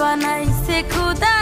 বানাইছে খুদা।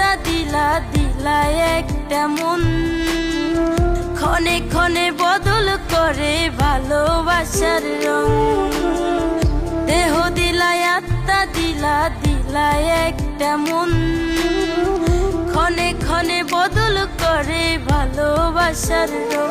আত্মা দিলা দিলাই একটা মন। ক্ষণে ক্ষণে বদল করে ভালোবাসার রং। দেহ দিলাই আত্মা দিলা দিলাই একটা মন। ক্ষণে ক্ষণে বদল করে ভালোবাসার রং।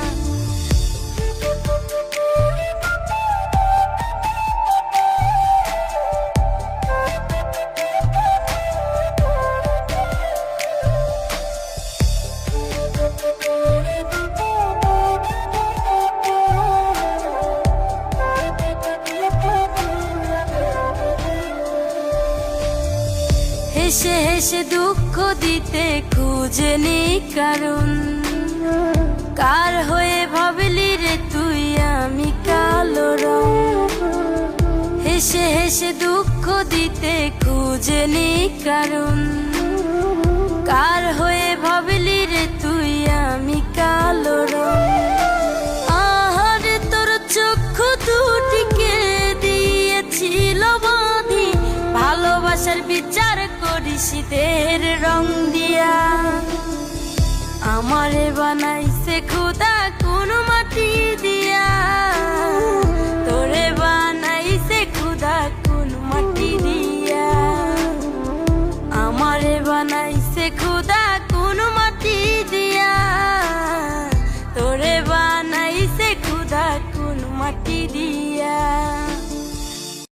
হেসে হেসে দুঃখ দিতে খুঁজে নি কারণ। কার হয়ে ভাবলি রে তুই আমি কালো রং? হেসে হেসে দুঃখ দিতে খুঁজে নি কারণ। কার হয়ে ভাবলি মানুষের বিচার করি শীতের রং দিয়া। আমারে বানাইছে খুদা কোন মাটি দিয়া। তোরে বানাইছে খুদা কোন মাটি দিয়া। আমারে বানাইছে খুদা কোন মাটি দিয়া। তোরে বানাইছে খুদা কোন মাটি দিয়া।